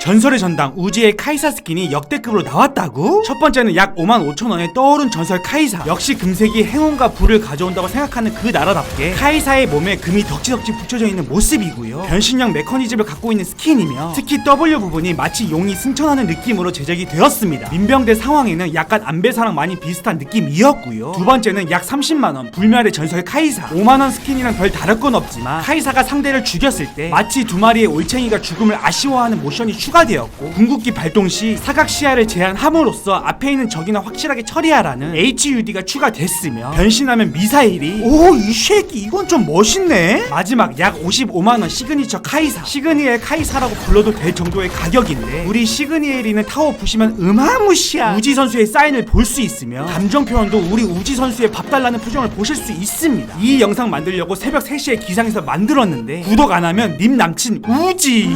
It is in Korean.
전설의 전당 우지의 카이사 스킨이 역대급으로 나왔다고? 첫 번째는 약 5만 5천 원에 떠오른 전설 카이사. 역시 금색이 행운과 불을 가져온다고 생각하는 그 나라답게 카이사의 몸에 금이 덕지덕지 붙여져 있는 모습이고요. 변신형 메커니즘을 갖고 있는 스킨이며 특히 W 부분이 마치 용이 승천하는 느낌으로 제작이 되었습니다. 민병대 상황에는 약간 안배사랑 많이 비슷한 느낌이었고요. 두 번째는 약 30만 원 불멸의 전설 카이사. 5만 원 스킨이랑 별 다를 건 없지만 카이사가 상대를 죽였을 때 마치 두 마리의 올챙이가 죽음을 아쉬워하는 모션이 추가되었고 궁극기 발동 시 사각 시야를 제한함으로써 앞에 있는 적이나 확실하게 처리하라는 HUD가 추가됐으며 변신하면 미사일이 오 이 새끼 이건 좀 멋있네. 마지막 약 55만원 시그니처 카이사. 시그니엘 카이사라고 불러도 될 정도의 가격인데 우리 시그니엘이는 타워 보시면 음하무시한 우지 선수의 사인을 볼 수 있으며 감정 표현도 우리 우지 선수의 밥 달라는 표정을 보실 수 있습니다. 이 영상 만들려고 새벽 3시에 기상해서 만들었는데 구독 안 하면 님 남친 우지